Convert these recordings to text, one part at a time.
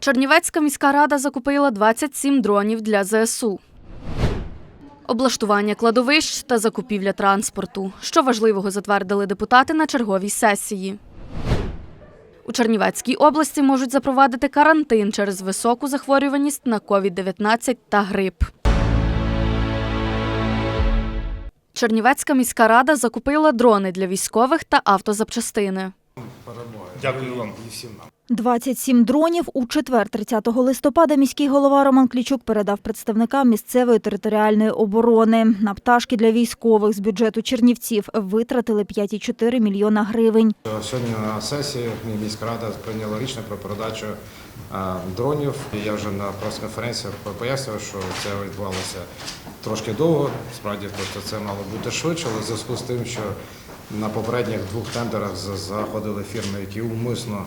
Чернівецька міська рада закупила 27 дронів для ЗСУ. Облаштування кладовищ та закупівля транспорту. Що важливого затвердили депутати на черговій сесії. У Чернівецькій області можуть запровадити карантин через високу захворюваність на COVID-19 та грип. Чернівецька міська рада закупила дрони для військових та автозапчастини. Дякую вам. 27 дронів у четвер, 30 листопада, міський голова Роман Клічук передав представникам місцевої територіальної оборони. На пташки для військових з бюджету Чернівців витратили 5,4 мільйона гривень. Сьогодні на сесії міська рада прийняла рішення про передачу е, дронів. Я вже на прес-конференціях пояснював, що це відбувалося трошки довго. Справді, тобто це мало бути швидше, але в зв'язку з тим, що на попередніх двох тендерах заходили фірми, які умисно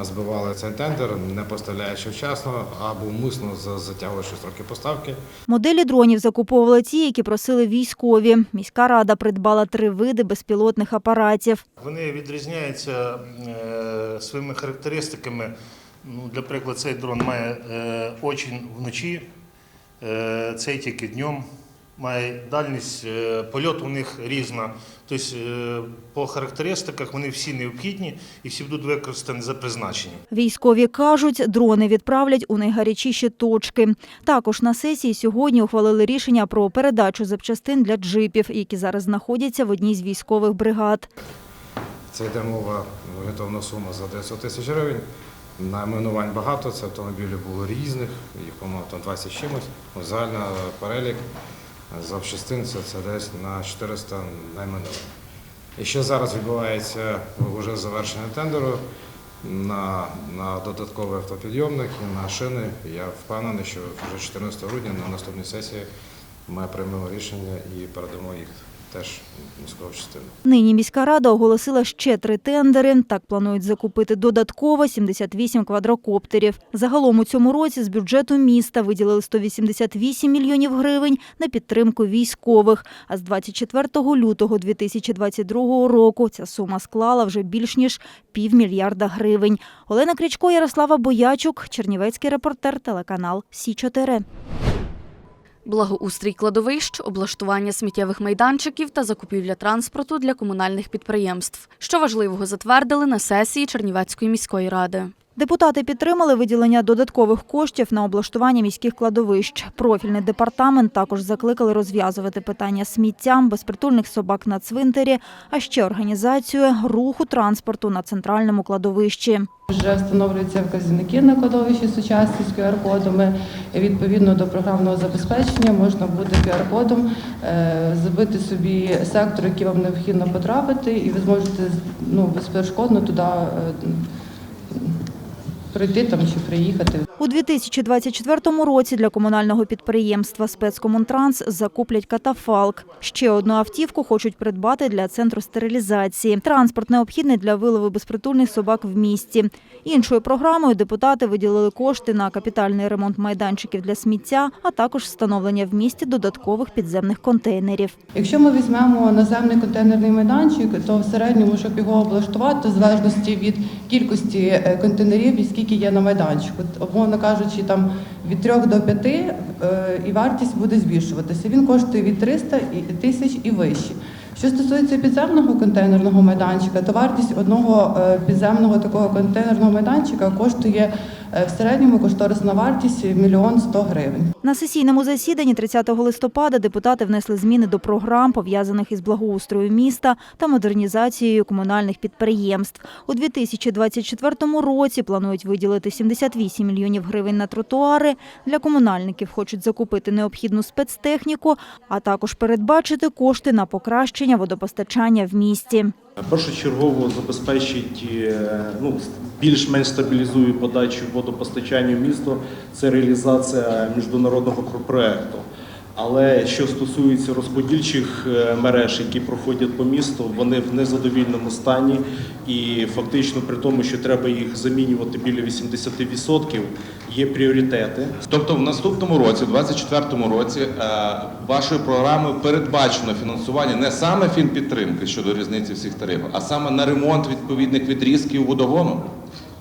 збивали цей тендер, не поставляючи вчасно або умисно затягуючи строки поставки. Моделі дронів закуповували ті, які просили військові. Міська рада придбала три види безпілотних апаратів. Вони відрізняються е, своїми характеристиками. Ну, для прикладу, цей дрон має е, очі вночі, е, цей тільки днем. Має дальність е, польоту у них різна. Тобто, е, по характеристиках вони всі необхідні і всі будуть використані за призначенням. Військові кажуть, дрони відправлять у найгарячіші точки. Також на сесії сьогодні ухвалили рішення про передачу запчастин для джипів, які зараз знаходяться в одній з військових бригад. Це йде мова орієнтовна сума за 900 тисяч гривень. Найменувань багато, це автомобілі було різних, їх, по-моєму, там 20 чимось. Ось Загальний перелік запчастин це, це десь на 400 найменових. І ще зараз відбувається вже завершення тендеру на, на додатковий автопідйомник і на шини. Я впевнений, що вже 14 грудня на наступній сесії ми приймемо рішення і передамо їх теж в міську частину. Нині міська рада оголосила ще три тендери. Так планують закупити додатково 78 квадрокоптерів. Загалом у цьому році з бюджету міста виділили 188 мільйонів гривень на підтримку військових. А з 24 лютого 2022 року ця сума склала вже більш ніж півмільярда гривень. Олена Крічко, Ярослава Боячук, Чернівецький репортер, телеканал Сі 4 Благоустрій кладовищ, облаштування сміттєвих майданчиків та закупівля транспорту для комунальних підприємств. Що важливого затвердили на сесії Чернівецької міської ради. Депутати підтримали виділення додаткових коштів на облаштування міських кладовищ. Профільний департамент також закликали розв'язувати питання сміття, безпритульних собак на цвинтарі, а ще організацію руху транспорту на центральному кладовищі. Вже встановлюються вказівники на кладовищі сучасні з QR-кодами. Відповідно до програмного забезпечення можна буде QR-кодом е, забити собі сектор, який вам необхідно потрапити, і ви зможете ну, безперешкодно туди е, прийти там чи приїхати. У 2024 році для комунального підприємства «Спецкомунтранс» закуплять катафалк. Ще одну автівку хочуть придбати для центру стерилізації. Транспорт необхідний для вилову безпритульних собак в місті. Іншою програмою депутати виділили кошти на капітальний ремонт майданчиків для сміття, а також встановлення в місті додаткових підземних контейнерів. Якщо ми візьмемо наземний контейнерний майданчик, то в середньому, щоб його облаштувати, в залежності від кількості е, контейнерів і скільки є на майданчику, умовно кажучи, там від 3 до 5 е, і вартість буде збільшуватися. Він коштує від 300 і- тисяч і вище. Що стосується підземного контейнерного майданчика, то вартість одного е, підземного такого контейнерного майданчика коштує в середньому кошторисна вартість мільйон 100 гривень. На сесійному засіданні 30 листопада депутати внесли зміни до програм, пов'язаних із благоустрою міста та модернізацією комунальних підприємств. У 2024 році планують виділити 78 мільйонів гривень на тротуари. Для комунальників хочуть закупити необхідну спецтехніку, а також передбачити кошти на покращення водопостачання в місті. Першочергово забезпечить е, ну, більш-менш стабілізує подачу водопостачання в місто. Це реалізація міжнародного проекту. Але що стосується розподільчих е, мереж, які проходять по місту, вони в незадовільному стані, і фактично при тому, що треба їх замінювати біля 80%, є пріоритети. Тобто в наступному році, в 2024 році, е, вашою програмою передбачено фінансування не саме фінпідтримки щодо різниці всіх тарифів, а саме на ремонт відповідних відрізків водогону.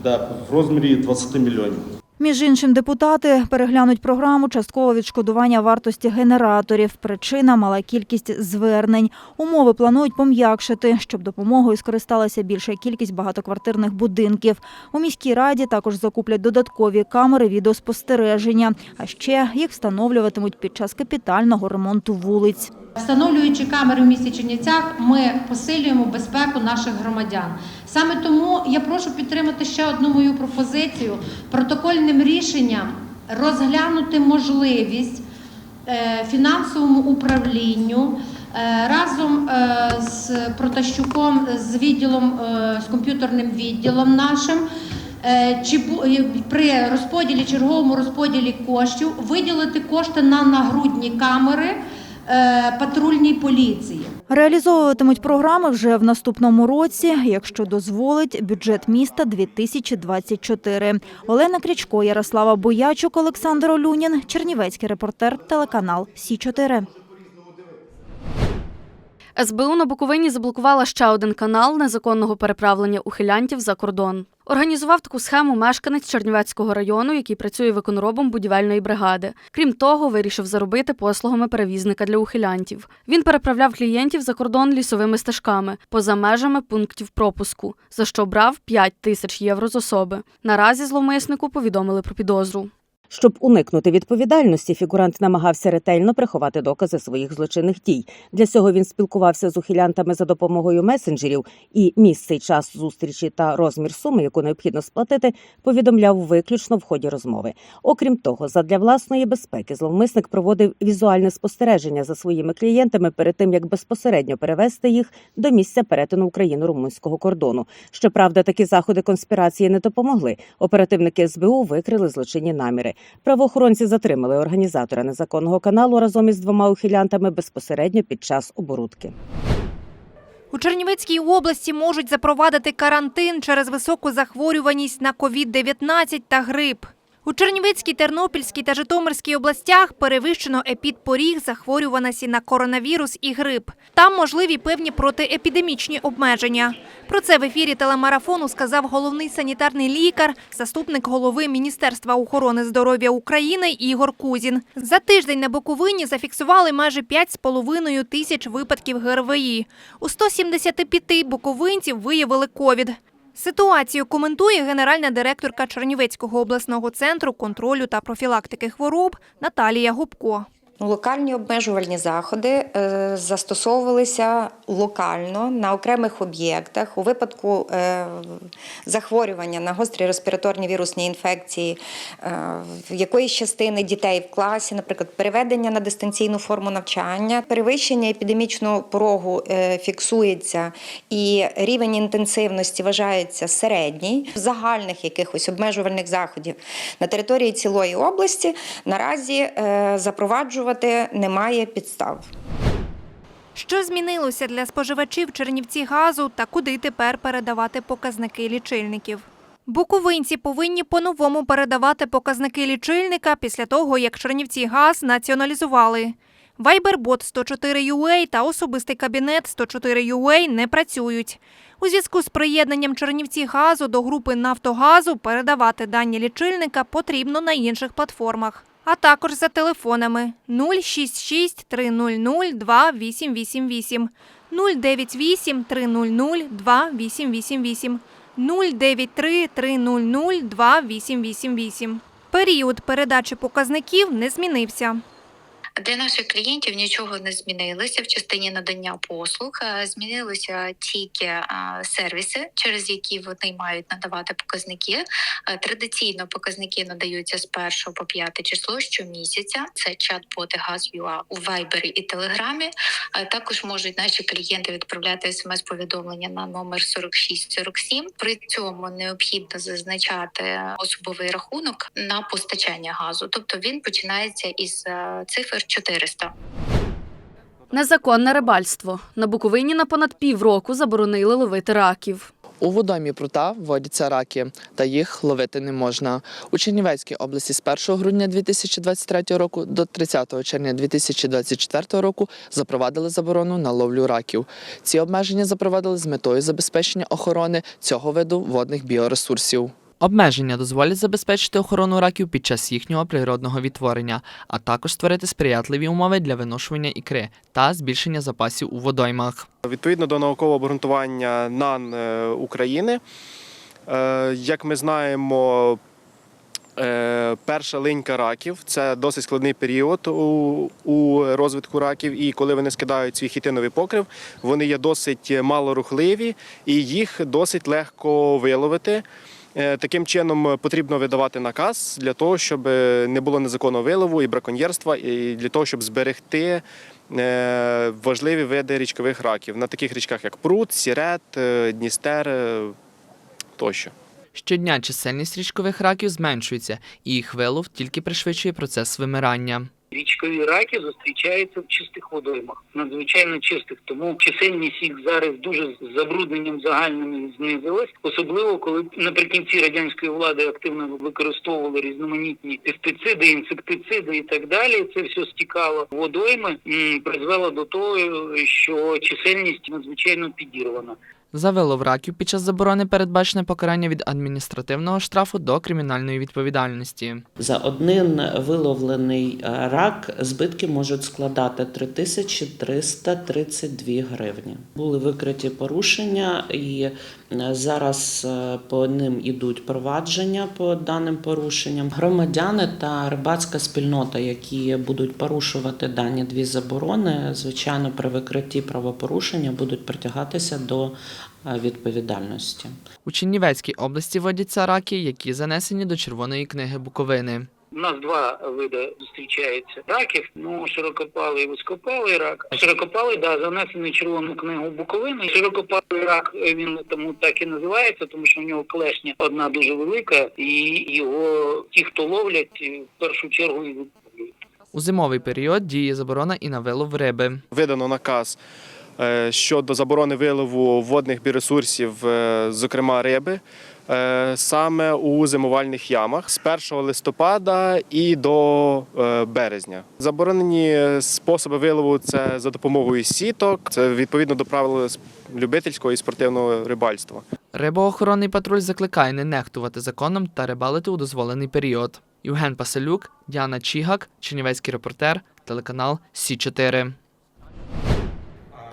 Да, в розмірі 20 мільйонів. Між іншим, депутати переглянуть програму часткового відшкодування вартості генераторів. Причина – мала кількість звернень. Умови планують пом'якшити, щоб допомогою скористалася більша кількість багатоквартирних будинків. У міській раді також закуплять додаткові камери відеоспостереження. А ще їх встановлюватимуть під час капітального ремонту вулиць. Встановлюючи камери в місті Чернівцях, ми посилюємо безпеку наших громадян. Саме тому я прошу підтримати ще одну мою пропозицію протокольним рішенням розглянути можливість е, фінансовому управлінню е, разом е, з Протащуком, з відділом з комп'ютерним відділом нашим. Чи при розподілі черговому розподілі коштів виділити кошти на нагрудні камери патрульній поліції. Реалізовуватимуть програми вже в наступному році, якщо дозволить бюджет міста 2024. Олена Крічко, Ярослава Боячук, Олександр Олюнін, Чернівецький репортер, телеканал Сі 4 СБУ на Буковині заблокувала ще один канал незаконного переправлення ухилянтів за кордон. Організував таку схему мешканець Чернівецького району, який працює виконробом будівельної бригади. Крім того, вирішив заробити послугами перевізника для ухилянтів. Він переправляв клієнтів за кордон лісовими стежками поза межами пунктів пропуску, за що брав 5 тисяч євро з особи. Наразі зловмиснику повідомили про підозру. Щоб уникнути відповідальності, фігурант намагався ретельно приховати докази своїх злочинних дій. Для цього він спілкувався з ухилянтами за допомогою месенджерів і місце й час зустрічі та розмір суми, яку необхідно сплатити, повідомляв виключно в ході розмови. Окрім того, задля власної безпеки зловмисник проводив візуальне спостереження за своїми клієнтами перед тим, як безпосередньо перевести їх до місця перетину україно-румунського кордону. Щоправда, такі заходи конспірації не допомогли. Оперативники СБУ викрили злочинні наміри. Правоохоронці затримали організатора незаконного каналу разом із двома ухилянтами безпосередньо під час оборудки. У Чернівецькій області можуть запровадити карантин через високу захворюваність на COVID-19 та грип. У Чернівецькій, Тернопільській та Житомирській областях перевищено епідпоріг захворюваності на коронавірус і грип. Там можливі певні протиепідемічні обмеження. Про це в ефірі телемарафону сказав головний санітарний лікар, заступник голови Міністерства охорони здоров'я України Ігор Кузін. За тиждень на Буковині зафіксували майже 5,5 тисяч випадків ГРВІ. У 175 буковинців виявили ковід. Ситуацію коментує генеральна директорка Чернівецького обласного центру контролю та профілактики хвороб Наталія Губко. Локальні обмежувальні заходи е, застосовувалися локально на окремих об'єктах. У випадку е, захворювання на гострі респіраторні вірусні інфекції е, в якоїсь частини дітей в класі, наприклад, переведення на дистанційну форму навчання, перевищення епідемічного порогу фіксується і рівень інтенсивності вважається середній. Загальних якихось обмежувальних заходів на території цілої області наразі е, запроваджувати немає підстав. Що змінилося для споживачів Чернівці газу та куди тепер передавати показники лічильників? Буковинці повинні по-новому передавати показники лічильника після того, як Чернівці газ націоналізували. Вайбербот 104 UA та особистий кабінет 104 UA не працюють. У зв'язку з приєднанням Чернівці газу до групи Нафтогазу передавати дані лічильника потрібно на інших платформах, а також за телефонами 066 300 2888, 098 300 2888, 093 300 2888. Період передачі показників не змінився. Для наших клієнтів нічого не змінилося в частині надання послуг. Е, Змінилися тільки е, сервіси, через які вони мають надавати показники. Е, Традиційно показники надаються з 1 по 5 число щомісяця. Це чат-боти Газ.ua у Вайбері і Телеграмі. Також можуть наші клієнти відправляти смс-повідомлення на номер 4647. При цьому необхідно зазначати особовий рахунок на постачання газу, тобто він починається із цифр 400. Незаконне рибальство. На Буковині на понад півроку заборонили ловити раків. У водоймі прута водяться раки, та їх ловити не можна. У Чернівецькій області з 1 грудня 2023 року до 30 червня 2024 року запровадили заборону на ловлю раків. Ці обмеження запровадили з метою забезпечення охорони цього виду водних біоресурсів. Обмеження дозволять забезпечити охорону раків під час їхнього природного відтворення, а також створити сприятливі умови для виношування ікри та збільшення запасів у водоймах. Відповідно до наукового обґрунтування НАН е, України, е, як ми знаємо, е, перша линька раків це досить складний період у, розвитку раків. І коли вони скидають свій хітиновий покрив, вони є досить малорухливі і їх досить легко виловити. Е, Таким чином потрібно видавати наказ для того, щоб не було незаконного вилову і браконьєрства, і для того, щоб зберегти е, важливі види річкових раків на таких річках, як Прут, Сірет, е, Дністер е, тощо. Щодня чисельність річкових раків зменшується, і їх вилов тільки пришвидшує процес вимирання. Річкові раки зустрічаються в чистих водоймах, надзвичайно чистих. Тому чисельність їх зараз дуже з забрудненням загальним знизилась, особливо коли наприкінці радянської влади активно використовували різноманітні пестициди, інсектициди і так далі. Це все стікало водойми, м, призвело до того, що чисельність надзвичайно підірвана. За веловраків під час заборони передбачене покарання від адміністративного штрафу до кримінальної відповідальності. За один виловлений е, рак збитки можуть складати 3332 гривні. Були викриті порушення, і зараз е, по ним ідуть провадження по даним порушенням. Громадяни та рибацька спільнота, які будуть порушувати дані дві заборони, звичайно, при викритті правопорушення будуть притягатися до е, відповідальності. У Чернівецькій області водяться раки, які занесені до Червоної книги Буковини. У нас два види зустрічаються раків. Ну широкопалий і вузькопалий рак. Широкопалий, да, занесений червону книгу Буковини. Широкопалий рак е, він тому так і називається, тому що в нього клешня одна дуже велика, і його ті, хто ловлять, е, в першу чергу і. У зимовий період діє заборона і на вилов риби. Видано наказ щодо заборони вилову водних біоресурсів, е, зокрема риби, е, саме у зимувальних ямах з 1 листопада і до е, березня. Заборонені способи вилову це за допомогою сіток, це відповідно до правил любительського і спортивного рибальства. Рибоохоронний патруль закликає не нехтувати законом та рибалити у дозволений період. Євген Паселюк, Діана Чігак, Чернівецький репортер, телеканал Сі 4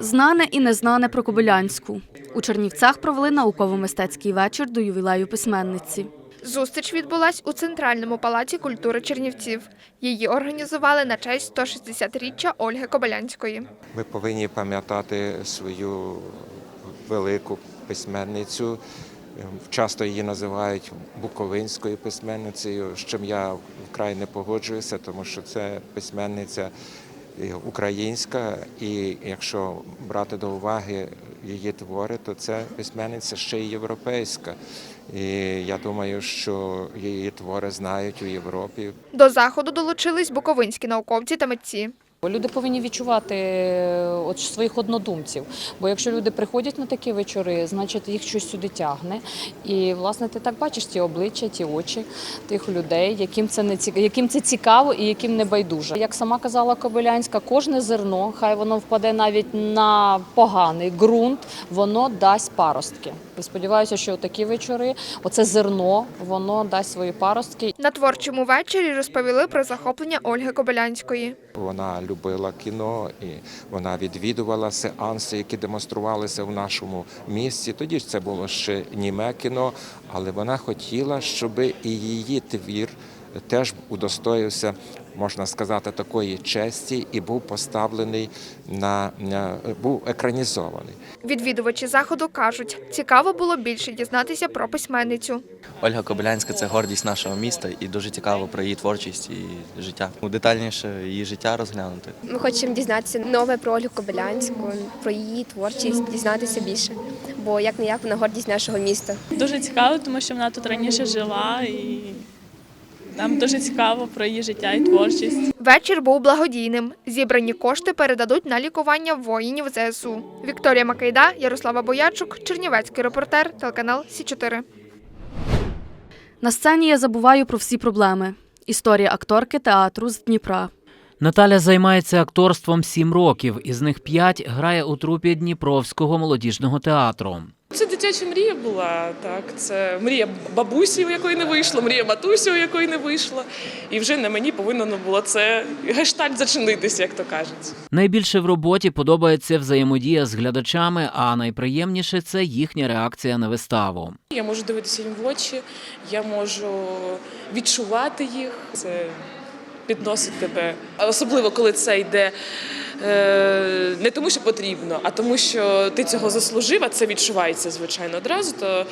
Знане і незнане про Кобилянську. У Чернівцях провели науково-мистецький вечір до ювілею письменниці. Зустріч відбулась у Центральному палаці культури Чернівців. Її організували на честь 160-річчя Ольги Кобилянської. Ми повинні пам'ятати свою велику письменницю. Часто її називають буковинською письменницею, з чим я вкрай не погоджуюся, тому що це письменниця українська, і якщо брати до уваги її твори, то це письменниця ще й європейська. І я думаю, що її твори знають у Європі. До заходу долучились буковинські науковці та митці. Люди повинні відчувати е, от своїх однодумців. Бо якщо люди приходять на такі вечори, значить їх щось сюди тягне. І власне ти так бачиш ті обличчя, ті очі тих людей, яким це не цікаво, яким це цікаво і яким не байдуже. Як сама казала Кобилянська, кожне зерно, хай воно впаде навіть на поганий ґрунт, воно дасть паростки. І сподіваюся, що такі вечори, оце зерно, воно дасть свої паростки. На творчому вечорі розповіли про захоплення Ольги Кобилянської. Вона любила кіно і вона відвідувала сеанси, які демонструвалися в нашому місті. Тоді ж це було ще німе кіно, але вона хотіла, щоб і її твір теж удостоївся, можна сказати, такої честі і був поставлений на на- був екранізований. Відвідувачі заходу кажуть, цікаво було більше дізнатися про письменницю. Ольга Кобилянська це гордість нашого міста і дуже цікаво про її творчість і життя. Ну, Детальніше її життя розглянути. Ми хочемо дізнатися нове про Ольгу Кобилянську, про її творчість, дізнатися більше. Бо як не як вона гордість нашого міста. Дуже цікаво, тому що вона тут раніше жила і нам дуже цікаво про її життя і творчість. Вечір був благодійним. Зібрані кошти передадуть на лікування воїнів ЗСУ. Вікторія Макайда, Ярослава Боячук, Чернівецький репортер, телеканал Сі 4 На сцені я забуваю про всі проблеми. Історія акторки театру з Дніпра. Наталя займається акторством сім років, із них п'ять грає у трупі Дніпровського молодіжного театру. Це дитяча мрія була. Так, це мрія бабусі, у якої не вийшло, мрія матусі, у якої не вийшло. І вже на мені повинно було це гештальт зачинитися, як то кажуть. Найбільше в роботі подобається взаємодія з глядачами, а найприємніше це їхня реакція на виставу. Я можу дивитися їм в очі, я можу відчувати їх. Це підносить тебе. Особливо, коли це йде не тому, що потрібно, а тому, що ти цього заслужив, а це відчувається, звичайно, одразу, то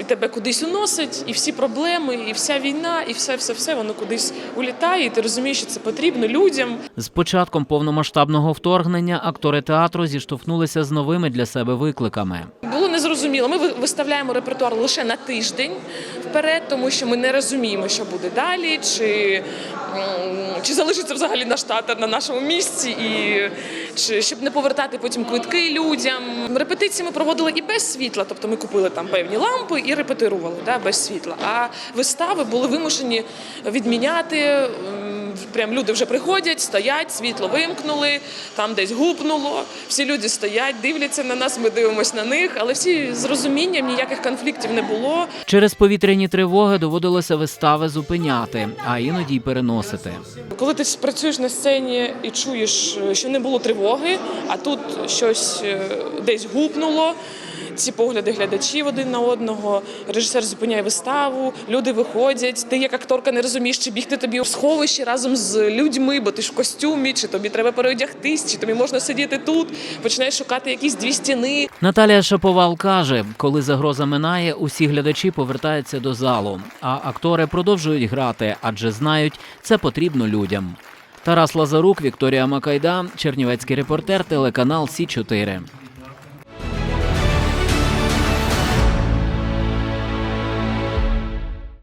і тебе кудись уносить, і всі проблеми, і вся війна, і все, все, все воно кудись улітає, і ти розумієш, що це потрібно людям. З початком повномасштабного вторгнення актори театру зіштовхнулися з новими для себе викликами. Було незрозуміло. Ми виставляємо репертуар лише на тиждень вперед, тому що ми не розуміємо, що буде далі, чи, чи залишиться взагалі наш театр на нашому місці, і чи щоб не повертати потім квитки людям. Репетиції ми проводили і без світла, тобто ми купили там певні лампи і репетирували да, без світла. А вистави були вимушені відміняти. Прям люди вже приходять, стоять, світло вимкнули, там десь гупнуло. Всі люди стоять, дивляться на нас, ми дивимося на них, але всі з розумінням ніяких конфліктів не було. Через повітряні тривоги доводилося вистави зупиняти, а іноді й переносити. Коли ти працюєш на сцені і чуєш, що не було тривоги, а тут щось е, десь гупнуло. Ці погляди глядачів один на одного, режисер зупиняє виставу, люди виходять. Ти як акторка не розумієш, чи бігти тобі в сховище разом з людьми, бо ти ж в костюмі, чи тобі треба переодягтись, чи тобі можна сидіти тут. Починаєш шукати якісь дві стіни. Наталія Шаповал каже, коли загроза минає, усі глядачі повертаються до залу, а актори продовжують грати, адже знають, це потрібно людям. Тарас Лазарук, Вікторія Макайда, Чернівецький репортер, телеканал Сі 4